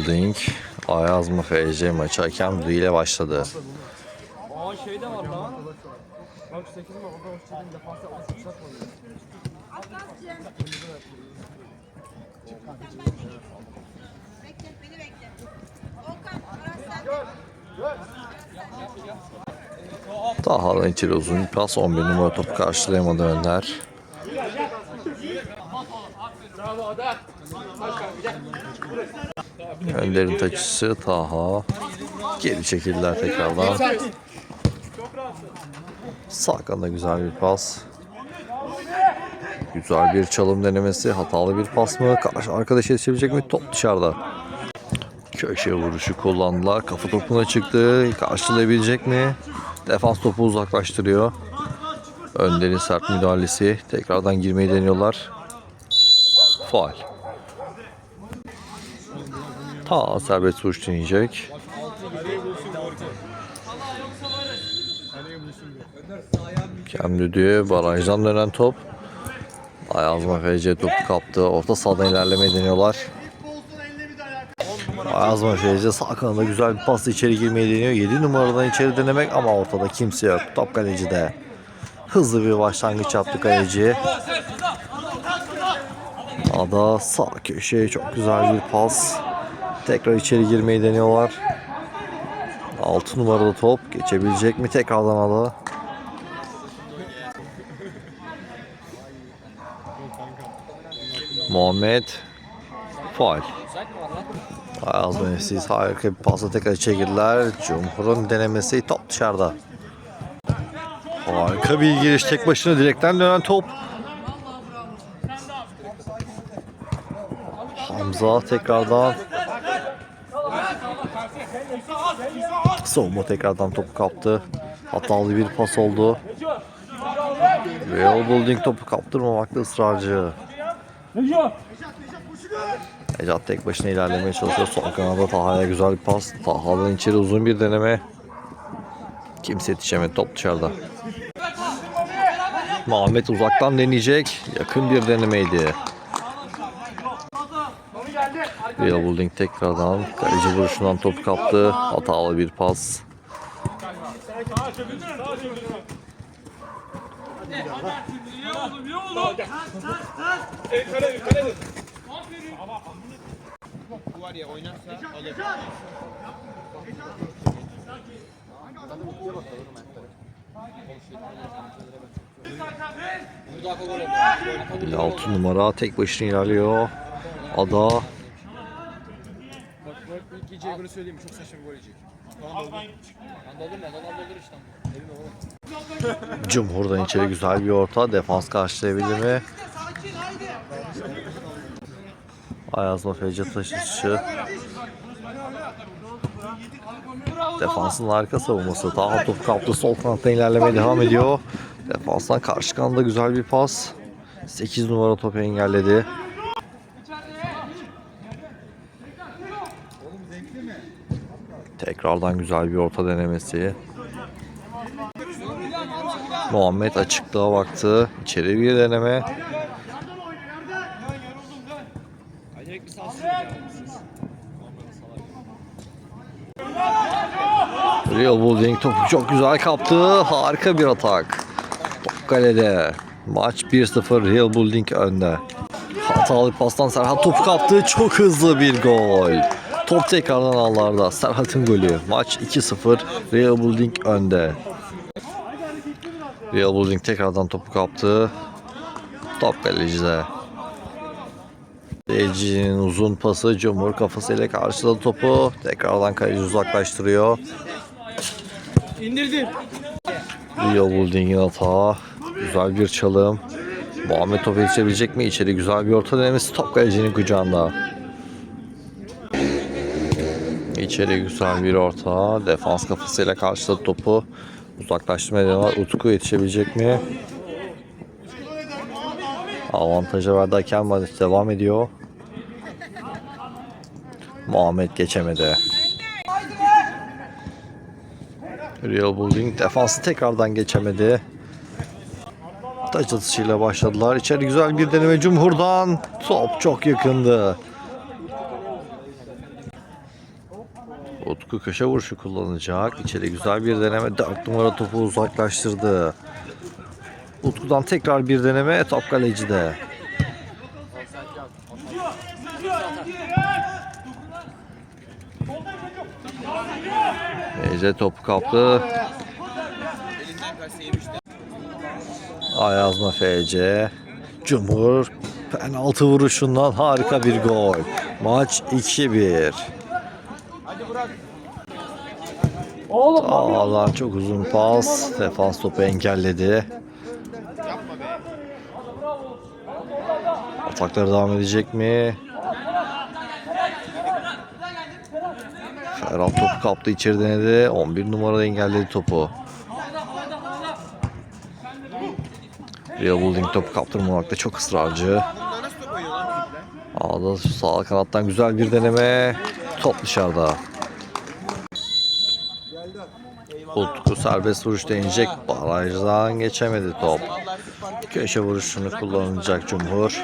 Building Ayaz mı FC maçı hakem ile başladı. Aa şey de var lan. Bak 8 mi? Orada hoş geldin. Defansa az uçak var. Bekle, beni bekle. Volkan, Aras sen. Taha'dan içeri uzun pas 11 numara topu karşılayamadı Önder. Önder'in taçısı Taha. Geri çekildiler tekrardan. Sakan'da güzel bir pas. Güzel bir çalım denemesi. Hatalı bir pas mı? Karşı arkadaş yetişebilecek mi? Top dışarıda. Köşe vuruşu kullandılar. Kafa topuna çıktı. Karşılayabilecek mi? Defans topu uzaklaştırıyor. Önder'in sert müdahalesi. Tekrardan girmeyi deniyorlar. Faal. Ta serbest vuruş deneyecek. Kem düdüğü barajdan dönen top. Ayazma FC topu kaptı. Orta sahadan ilerlemeyi deniyorlar. Ayazma FC sağ kanada güzel bir pasla içeri girmeyi deniyor. 7 numaradan içeri denemek ama ortada kimse yok. Top kalecide. Hızlı bir başlangıç yaptı kaleci. Ada sağ köşeye çok güzel bir pas. Tekrar içeri girmeyi deniyorlar. 6 numaralı top geçebilecek mi tekrardan Ada? Muhammed Faal. Ayaz Menefsiz harika bir pasla tekrar içeri. Cumhur'un denemesi top dışarıda. Harika bir giriş tek başına direkten dönen top. Hamza tekrardan. Savunma tekrardan topu kaptı. Hatalı bir pas oldu. Real Building topu kaptırmamakta ısrarcı. Necat tek başına ilerlemeye çalışıyor. Son kanada Taha'ya güzel bir pas. Taha'dan içeri uzun bir deneme. Kimse yetişemedi. Top dışarıda. Muhammed uzaktan deneyecek. Yakın bir denemeydi. Real Building tekrardan kaleci vuruşundan top kaptı. Hatalı bir pas. Var ya oynarsa alır. Burada akıl gol oldu. 6 numara tek başına ilerliyor. Ada. Cumhur'dan içeri güzel bir orta. Defans karşılayabilir mi? Ayazma FC taşışı. Defansın arka savunması. Daha top kaptı. Sol kanatta ilerlemeye devam ediyor. Defanstan karşı kanada güzel bir pas. 8 numara topu engelledi. Tekrardan güzel bir orta denemesi. Muhammed açıklığa baktı. İçeri bir deneme. Real Building topu çok güzel kaptı. Harika bir atak. Top kalede. Maç 1-0 Real Building önde. Hatalı pastan Serhat topu kaptı. Çok hızlı bir gol. Top tekrardan ağlarda. Serhat'ın golü. Maç 2-0 Real Building önde. Real Building tekrardan topu kaptı. Top kalecide. Kaleci'nin uzun pası Cumhur kafasıyla karşıladı topu. Tekrardan kaleci uzaklaştırıyor. İndirdim. Real Building'in hata. Güzel bir çalım. Muhammed topu yetişebilecek mi? İçeri güzel bir orta denemesi. Top kalecinin kucağında. İçeri güzel bir orta. Defans kafasıyla karşıladı topu. Uzaklaştırmaya devam. Utku yetişebilecek mi? Avantaja verdi hakem maç devam ediyor. Muhammed geçemedi. Real Building defansı tekrardan geçemedi. Taç atışıyla başladılar. İçeri güzel bir deneme Cumhur'dan. Top çok yakındı. Utku köşe vuruşu kullanacak. İçeri güzel bir deneme. 4 numara topu uzaklaştırdı. Utku'dan tekrar bir deneme. Top kalecide. Ece topu kaptı. Ayazma FC. Cumhur penaltı vuruşundan harika bir gol. Maç 2-1. Ağlar çok uzun pas. Defans topu engelledi. Atakları devam edecek mi? Ferhat topu kaptı içeri denedi. 11 numarada engelledi topu. Real Building topu kaptırmamakta çok ısrarcı. Ağda sağ kanattan güzel bir deneme. Top dışarıda. Utku serbest vuruş deneyecek. Barajdan geçemedi top. Köşe vuruşunu kullanacak Cumhur.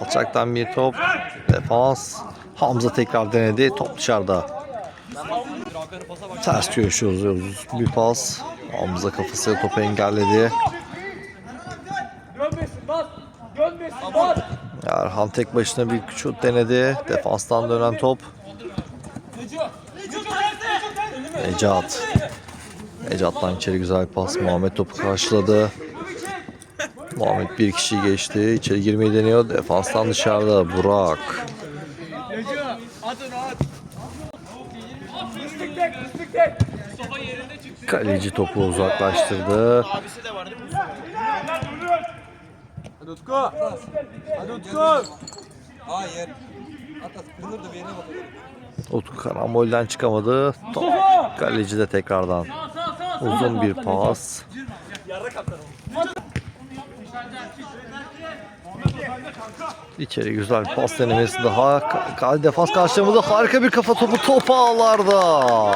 Alçaktan bir top. Defans. Hamza tekrar denedi. Top dışarıda. Ters köşe uzuyoruz. Bir pas. Hamza kafasıyla topu engelledi. Erhan tek başına bir şut denedi. Defanstan dönen top. Necat. Necat'tan içeri güzel pas. Muhammed topu karşıladı. Muhammed bir kişi geçti. İçeri girmeyi deniyor. Defanstan dışarıda. Burak. Kaleci topu uzaklaştırdı. Abisi de var değil mi? Hadi Utku. Hadi Utku. Hayır. Hatta kırılır da bir yerine bakalım. Utku karambolden çıkamadı. Top kaleci de tekrardan. Uzun bir pas. İçeri güzel bir pas denemesi daha. Defans karşılamadı. Harika bir kafa topu top ağlarda.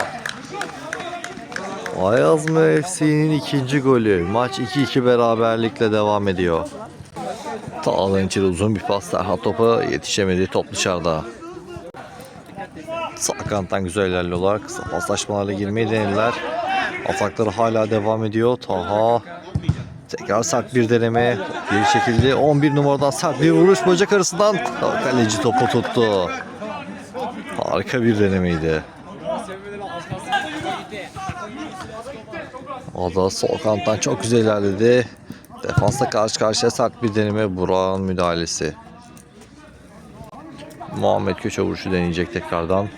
Ayazma FC'nin ikinci golü. Maç 2-2 beraberlikle devam ediyor. Tağlan içeri uzun bir pas. Serhat topa yetişemedi. Top dışarıda. Sağ kanattan güzel ilerliyorlar. Kısa paslaşmalarla girmeyi denediler. Atakları hala devam ediyor. Taha tekrar sert bir deneme. Geri çekildi. 11 numaradan sert bir vuruş bacak arasından. Kaleci topu tuttu. Harika bir denemeydi. O da sol kanattan çok güzel ilerledi. Defansla karşı karşıya sert bir deneme. Burak'ın müdahalesi. Muhammed köşe vuruşu deneyecek tekrardan.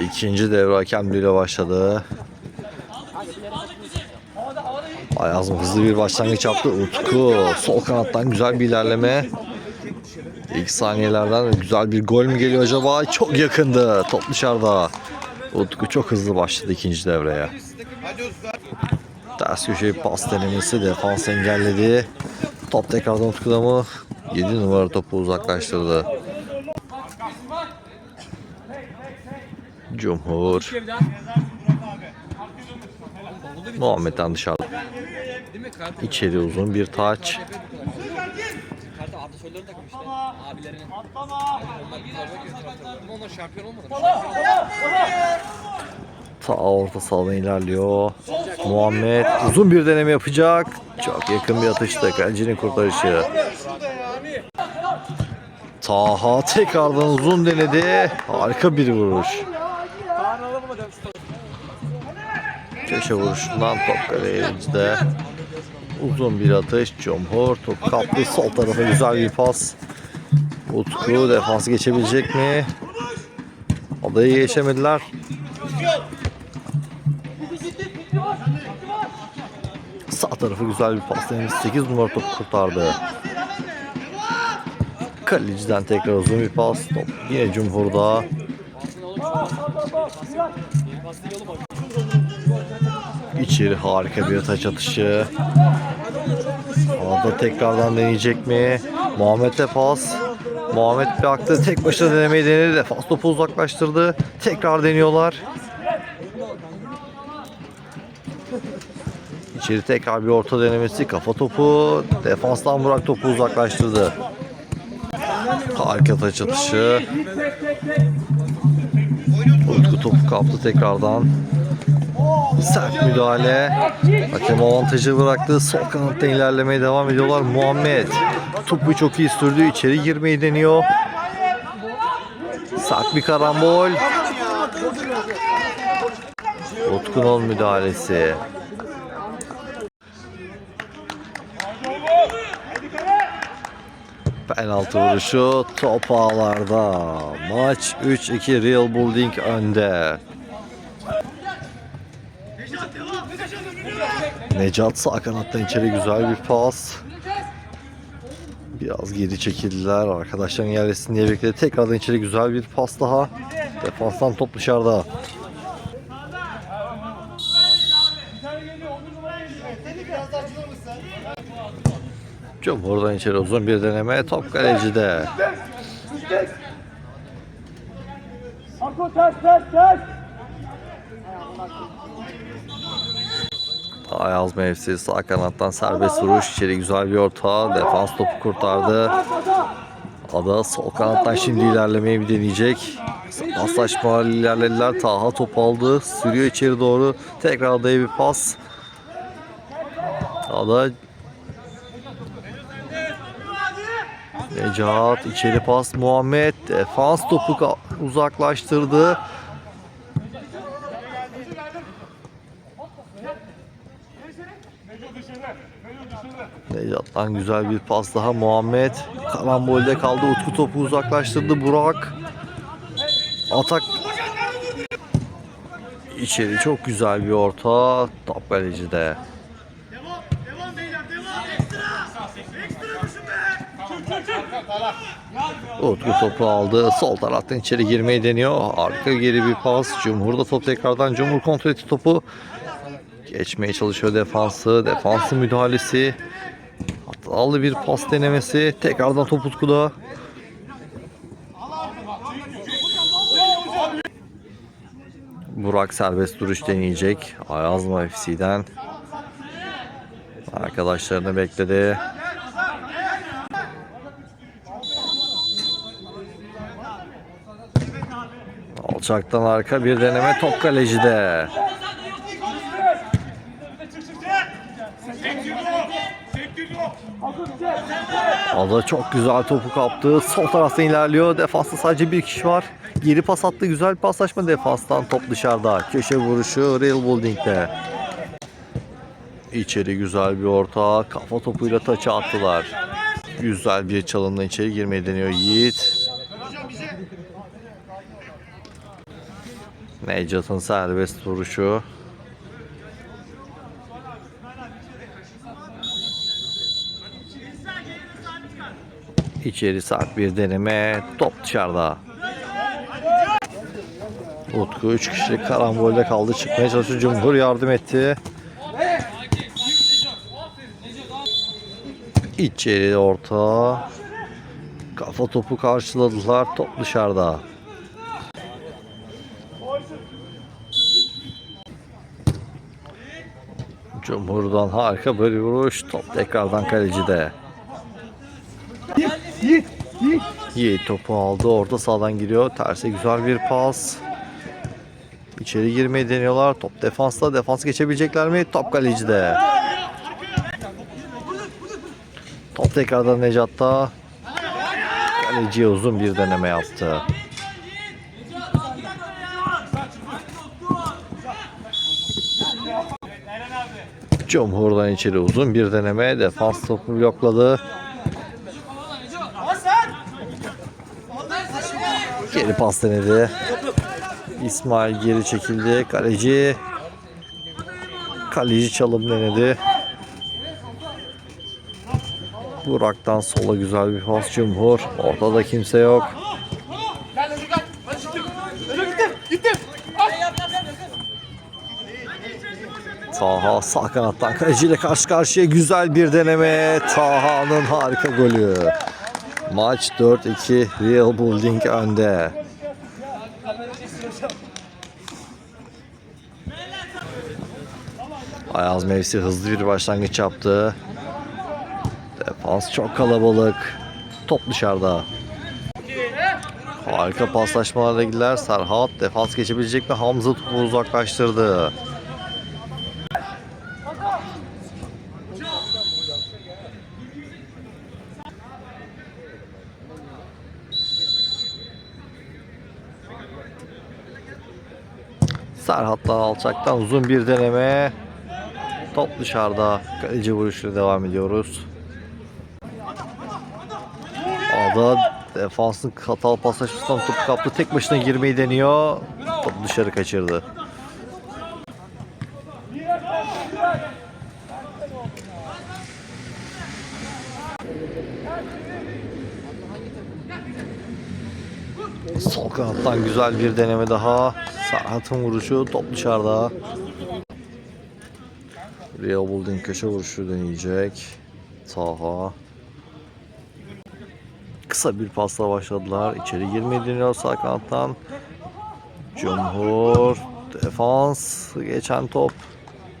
İkinci devre hakemliğiyle başladı. Ayaz hızlı bir başlangıç yaptı. Utku sol kanattan güzel bir ilerleme. İlk saniyelerden güzel bir gol mü geliyor acaba? Çok yakındı. Top dışarıda. Utku çok hızlı başladı ikinci devreye. Ters köşe bir pas denemesi defans engelledi. Top tekrardan Utku'da mı? 7 numara topu uzaklaştırdı. Cumhur. Muhammed'den dışarıda. İçeri uzun bir taç. Soylu'ların takım işte. Abilerinin. Onlar bir forma gibi taraftar. Ama onlar şampiyon olmadı. Şampiyon Ta orta sahadan ilerliyor. Muhammed uzun bir deneme yapacak. Çok yakın bir atışta kalecinin kurtarışı. Taha tekrardan uzun denedi. Harika bir vuruş. Köşe vuruşundan top kalecide. Uzun bir atış. Cumhur top kaptı. Sol tarafa güzel bir pas. Utku defansı geçebilecek mi? Adayı geçemediler. Sağ tarafı güzel bir pas denemesi. 8 numara top kurtardı. Kaleciden tekrar uzun bir pas. Top yine Cumhur'da. İçeri harika bir taç atışı. Sağda tekrardan deneyecek mi? Muhammed'e pas. Muhammed baktı tek başına denemeyi denedi. Defans topu uzaklaştırdı. Tekrar deniyorlar. İçeri tekrar bir orta denemesi. Kafa topu. Defanstan Burak topu uzaklaştırdı. Harika taç atışı. Utku topu kaptı tekrardan. Sert müdahale. Hakem avantajı bıraktı. Sol kanatta ilerlemeye devam ediyorlar. Muhammed topu çok iyi sürdü. İçeri girmeyi deniyor. Sert bir karambol. Utku'nun müdahalesi. Penaltı vuruşu top ağlarda. Maç 3-2 Real Building önde. Necat sağ kanattan içeri güzel bir pas. Biraz geri çekildiler. Arkadaşların yerleşsin diye bekledi. Tekrardan içeri güzel bir pas daha. Defanstan top dışarıda. Cumhur'dan içeri uzun bir deneme. Top kalecide. Arko ters ters ters. Ayaz mevsi sağ kanattan serbest vuruş. İçeri güzel bir orta. Defans topu kurtardı. Ada sol kanattan şimdi ilerlemeyi bir deneyecek. Paslaşma ilerlediler. Taha top aldı. Sürüyor içeri doğru. Tekrar adaya bir pas. Ada Necat içeri pas Muhammed defans topu uzaklaştırdı. Necat'tan güzel bir pas daha Muhammed. Karambolde kaldı. Utku topu uzaklaştırdı. Burak. Atak. İçeri çok güzel bir orta. Top kalecide. Utku topu aldı. Sol taraftan içeri girmeyi deniyor. Arka geri bir pas. Cumhur'da top tekrardan. Cumhur kontrol etti topu. Geçmeye çalışıyor defansı. Defansı müdahalesi. Hatalı bir pas denemesi. Tekrardan top Utku'da. Burak serbest duruş deneyecek. Ayazma FC'den. Arkadaşlarını bekledi. Alçaktan arka bir deneme top kalecide. Ada çok güzel topu kaptı. Sol taraftan ilerliyor. Defansta sadece bir kişi var. Geri pas attı. Güzel bir paslaşma defanstan. Top dışarıda. Köşe vuruşu Real Building'de. İçeri güzel bir orta. Kafa topuyla taça attılar. Güzel bir çalımla içeri girmeyi deniyor Yiğit. Necat'ın serbest vuruşu. İçeri sert bir deneme. Top dışarıda. Utku 3 kişilik karambolde kaldı. Çıkmaya çalışıyor. Cumhur yardım etti. İçeri orta. Kafa topu karşıladılar. Top dışarıda. Cumhur'dan harika bir vuruş. Top tekrardan kalecide. Yiğit topu aldı. Orta sahadan giriyor. Terse güzel bir pas. İçeri girmeyi deniyorlar. Top defansta. Defans geçebilecekler mi? Top kalecide. Top tekrardan Necat'ta. Kaleciye uzun bir deneme yaptı. Cumhur'dan içeri uzun bir deneme. Defans topu blokladı. Geri pas denedi. İsmail geri çekildi. Kaleci Kaleci çalım denedi. Burak'tan sola güzel bir pas Cumhur. Ortada kimse yok. Taha sağ kanattan kaleciyle karşı karşıya güzel bir deneme. Taha'nın harika golü. Maç 4-2 Real Building önde. Ayaz Mevsi hızlı bir başlangıç yaptı. Defans çok kalabalık. Top dışarıda. Harika paslaşmalarla ilgiler. Serhat defans geçebilecek mi? Hamza topu uzaklaştırdı. Serhat'tan alçaktan uzun bir deneme. Top dışarıda. Kaleci vuruşuyla devam ediyoruz. Ada defansın hatalı paslaşmasından top kaptı. Tek başına girmeyi deniyor. Top dışarı kaçırdı. Sol kanattan güzel bir deneme daha. Serhat'ın vuruşu top dışarıda. Real Building köşe vuruşu deneyecek. Taha. Kısa bir pasla başladılar. İçeri girmeyi deniyor sağ kanattan. Cumhur. Defans. Geçen top.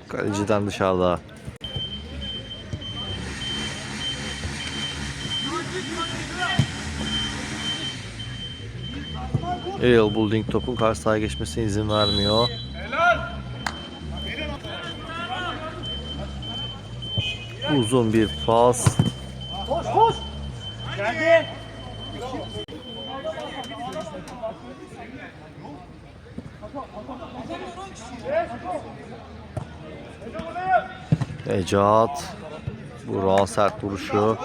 Kaleciden dışarıda. Real Building topun karşı sahaya geçmesine izin vermiyor. Uzun bir pas. Koş koş. Geldi. Necat. Burak'ın sert vuruşu.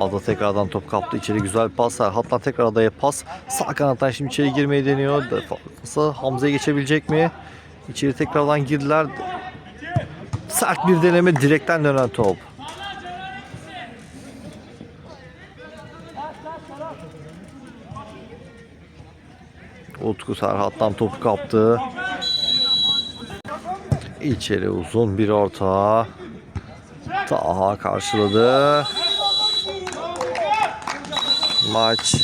Ada tekrardan top kaptı. İçeri güzel bir pas var. Hatta tekrar adaya pas. Sağ kanattan şimdi içeri girmeyi deniyor. Defansı Hamza'ya geçebilecek mi? İçeri tekrardan girdiler. Sert bir deneme direkten dönen top. Utku Serhat'tan topu kaptı. İçeri uzun bir orta. Taha karşıladı. Maç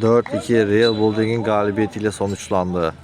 4-2 Real Building'in galibiyetiyle sonuçlandı.